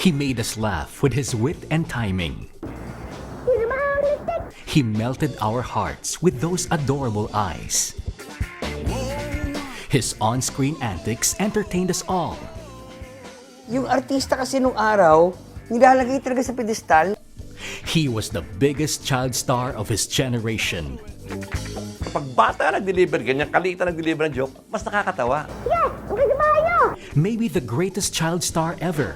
He made us laugh with his wit and timing. He melted our hearts with those adorable eyes. His on-screen antics entertained us all. Yung artista kasi nung araw, nilalagay talaga sa pedestal. He was the biggest child star of his generation. Kapag bata nag-deliver, ganyan kalita nag-deliver ng joke, mas nakakatawa. Maybe the greatest child star ever.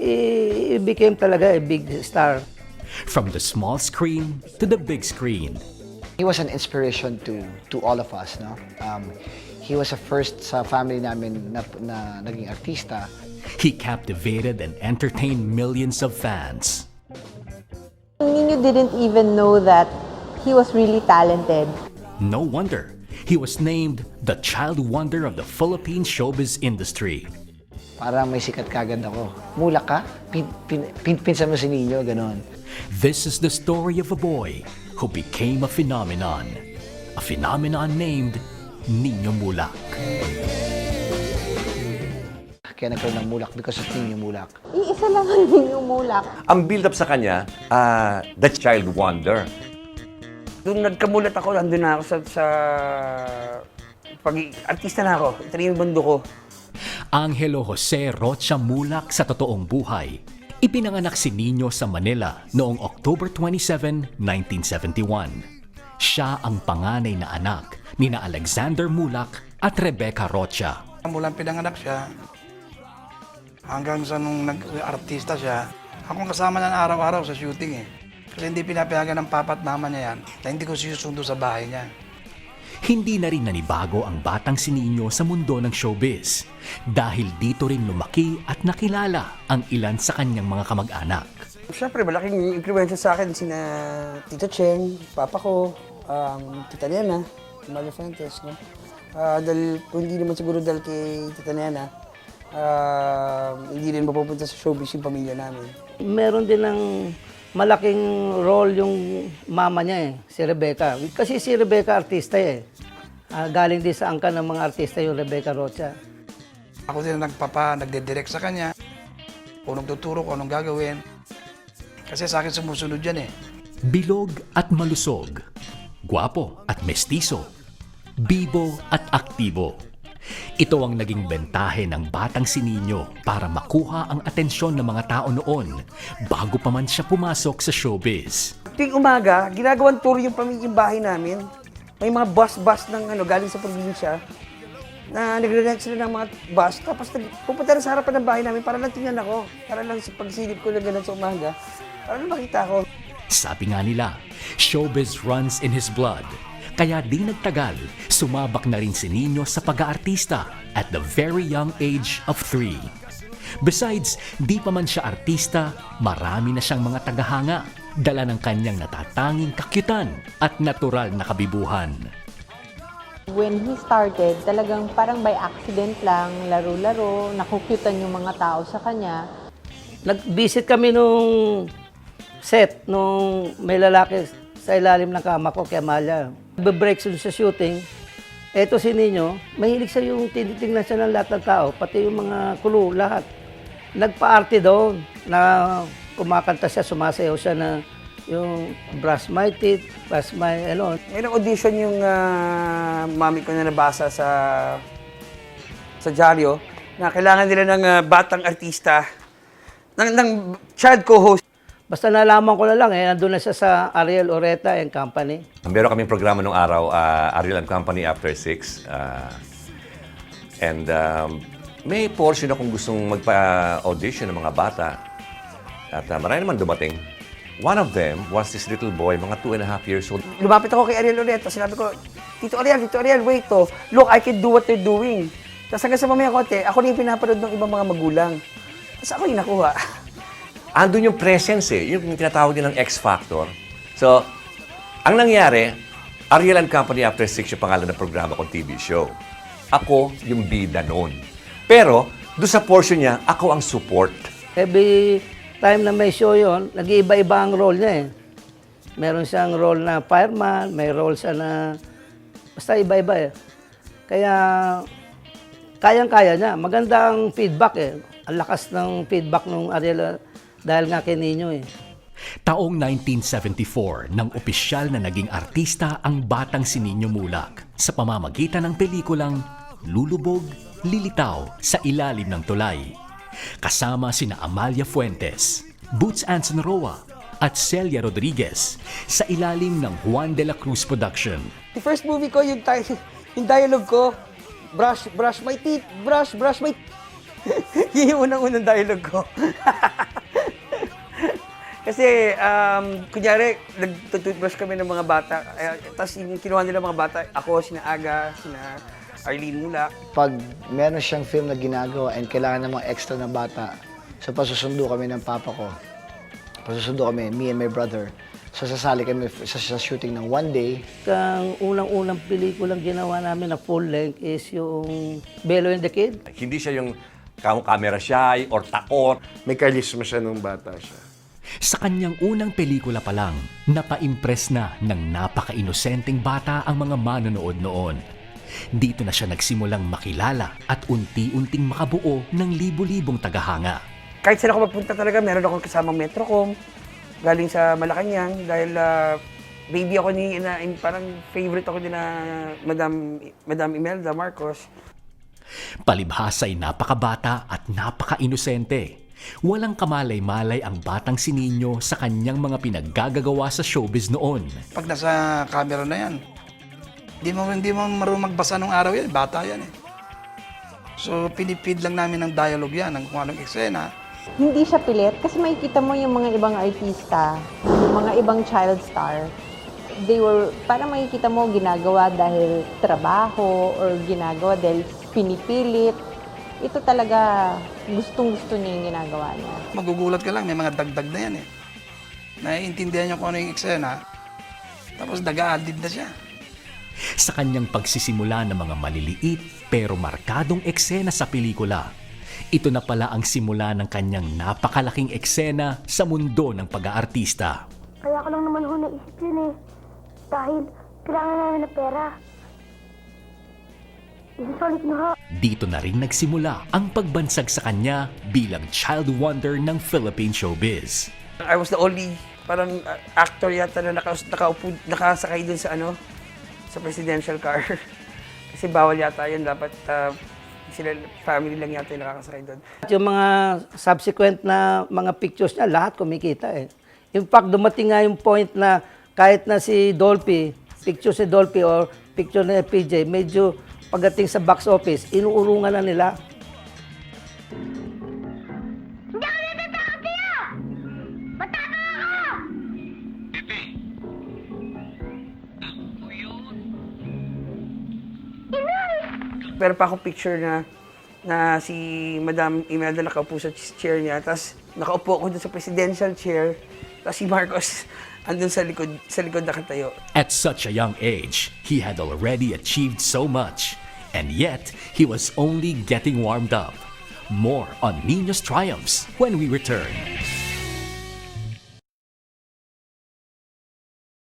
he became talaga a big star. From the small screen to the big screen. He was an inspiration to to all of us, no? Um, he was a first sa family namin na, na naging artista. He captivated and entertained millions of fans. Nino didn't even know that he was really talented. No wonder he was named the child wonder of the Philippine showbiz industry. Parang may sikat kagad ako. Mula ka? Pin, pin, pin, pinsan mo si Nino, ganon. This is the story of a boy who became a phenomenon. A phenomenon named Nino Mulak. Kaya nagkaroon ng mulak because of Nino Mulak. Iisa lang ang Nino Mulak. Ang build-up sa kanya, ah, the child wonder. Doon nagkamulat ako, nandun na ako sa, sa pag artista na ako. Ito na yung bando ko. Angelo Jose Rocha Mulak sa totoong buhay. Ipinanganak si Nino sa Manila noong October 27, 1971. Siya ang panganay na anak ni na Alexander Mulak at Rebecca Rocha. Mula pinanganak siya, hanggang sa nung nag-artista siya, akong kasama niya araw-araw sa shooting eh. Kasi hindi pinapayagan ng papa at mama niya yan, na hindi ko sinusundo sa bahay niya. Hindi na rin nanibago ang batang si Nino sa mundo ng showbiz dahil dito rin lumaki at nakilala ang ilan sa kanyang mga kamag-anak. Siyempre, malaking influensya sa akin sina Tito Cheng, Papa ko, um, Tita Nena, Mario Fuentes, no? Ah, dahil, kung hindi naman siguro dahil kay Tita Nena, ah, hindi rin mapupunta sa showbiz yung pamilya namin. Meron din ng malaking role yung mama niya eh, si Rebecca. Kasi si Rebecca artista eh. Ah, galing din sa angka ng mga artista yung Rebecca Rocha. Ako din ang nagpapa, nagde-direct sa kanya, kung nagtuturo ko anong gagawin. Kasi sa akin sumusunod yan eh. Bilog at malusog, guwapo at mestizo, bibo at aktibo. Ito ang naging bentahe ng batang si Nino para makuha ang atensyon ng mga tao noon bago pa man siya pumasok sa showbiz. Tuwing umaga, ginagawan tour yung pamilyang bahay namin. May mga bus-bus ng ano, galing sa probinsya na nagre-rent sila ng mga bus. Tapos pupunta na sa harapan ng bahay namin para lang tingnan ako. Para lang sa pagsilip ko lang ganun sa umaga. Para lang makita ko. Sabi nga nila, showbiz runs in his blood. Kaya di nagtagal, sumabak na rin si Nino sa pag-aartista at the very young age of three. Besides, di pa man siya artista, marami na siyang mga tagahanga, dala ng kanyang natatanging kakyutan at natural na kabibuhan. When he started, talagang parang by accident lang, laro-laro, nakukyutan yung mga tao sa kanya. Nag-visit kami nung set, nung may lalaki sa ilalim ng kama ko, kay Amalia. Nagbe-break sa shooting. Eto si Nino, mahilig siya yung tinitingnan siya ng lahat ng tao, pati yung mga kulo, lahat. Nagpa-arte doon na kumakanta siya, sumasayaw siya na yung brush my teeth, brush my, ano, Ngayon ang audition yung ah, mami ko na nabasa sa sa dyaryo na kailangan nila ng ah, batang artista, ng, ng child co-host. Basta nalaman ko na lang eh, nandun na siya sa Ariel Oreta and Company. Meron kaming programa nung araw, ah, Ariel and Company After Six. ah, and um, may portion akong gustong magpa-audition ng mga bata. At uh, marami naman dumating. One of them was this little boy, mga two and a half years old. Lumapit ako kay Ariel Oreta, sinabi ko, Tito Ariel, Tito Ariel, wait to. Look, I can do what they're doing. Tapos hanggang sa mamaya konti, ako na yung pinapanood ng ibang mga magulang. Tapos ako yung nakuha. andun yung presence eh, yung tinatawag din ng X Factor. So, ang nangyari, Ariel and Company After Six yung pangalan ng programa kong TV show. Ako yung bida noon. Pero, doon sa portion niya, ako ang support. Every time na may show yon, nag-iiba-iba ang role niya eh. Meron siyang role na fireman, may role siya na... Basta iba-iba eh. Kaya, kayang-kaya niya. Maganda ang feedback eh. Ang lakas ng feedback ng Ariel dahil nga kay Nino eh. Taong 1974 nang opisyal na naging artista ang batang si Nino Mulak sa pamamagitan ng pelikulang Lulubog, Lilitaw sa ilalim ng tulay. Kasama sina Amalia Fuentes, Boots Anson Roa at Celia Rodriguez sa ilalim ng Juan de la Cruz Production. The first movie ko, yung, ti- yung dialogue ko, brush, brush my teeth, brush, brush my Yun yung unang-unang dialogue ko. Kasi, um, kunyari, nagtututbrush kami ng mga bata. Eh, Tapos yung kinuha nila mga bata, ako, sina Aga, sina Arlene Mula. Pag meron siyang film na ginagawa and kailangan ng mga extra na bata, so pasusundo kami ng papa ko. Pasusundo kami, me and my brother. So sasali kami sa, sa shooting ng one day. Ang unang-unang pelikulang ginawa namin na full length is yung Bello and the Kid. Hindi siya yung kam- camera shy or takot. May karisma siya nung bata siya. Sa kanyang unang pelikula pa lang, napa-impress na ng napaka-inosenteng bata ang mga manonood noon. Dito na siya nagsimulang makilala at unti-unting makabuo ng libu-libong tagahanga. Kahit saan ako magpunta talaga, meron akong kasamang Metrocom, galing sa Malacanang, dahil ah, baby ako ni, na, in- parang favorite ako din na Madam, Madam Imelda Marcos. Palibhasa'y napakabata at napaka-inosente. Walang kamalay-malay ang batang si Nino sa kanyang mga pinaggagawa sa showbiz noon. Pag nasa camera na yan, hindi mo, hindi mo marunong magbasa ng araw yan. Bata yan eh. So, pinipid lang namin ng dialogue yan, ng kung anong eksena. Hindi siya pilit kasi makikita mo yung mga ibang artista, yung mga ibang child star, they were, parang makikita mo ginagawa dahil trabaho or ginagawa dahil pinipilit. Ito talaga, gustong-gusto niya yung ginagawa niya. Magugulat ka lang, may mga dagdag na yan eh. Naiintindihan niyo kung ano yung eksena, tapos daga-adib na siya. Sa kanyang pagsisimula ng mga maliliit pero markadong eksena sa pelikula, ito na pala ang simula ng kanyang napakalaking eksena sa mundo ng pag-aartista. Kaya ko lang naman ho naisip yun eh. Dahil kailangan namin ng pera. Isusulit mo ho. Dito na rin nagsimula ang pagbansag sa kanya bilang child wonder ng Philippine showbiz. I was the only parang uh, actor yata na naka, nakaupo, nakasakay dun sa ano, sa presidential car. Kasi bawal yata yun, dapat uh, sila, family lang yata yung nakakasakay doon. At yung mga subsequent na mga pictures niya, lahat kumikita eh. In fact, dumating nga yung point na kahit na si Dolphy, picture si Dolphy or picture ni PJ, medyo pagdating sa box office, inuurungan na nila. Hindi ako natatakot sa'yo! Mataka ako! Pero pa akong picture na na si Madam Imelda nakaupo sa chair niya, tapos nakaupo ako dun sa presidential chair, tapos si Marcos andun sa likod, sa likod nakatayo. At such a young age, he had already achieved so much. And yet, he was only getting warmed up. More on Nino's triumphs when we return.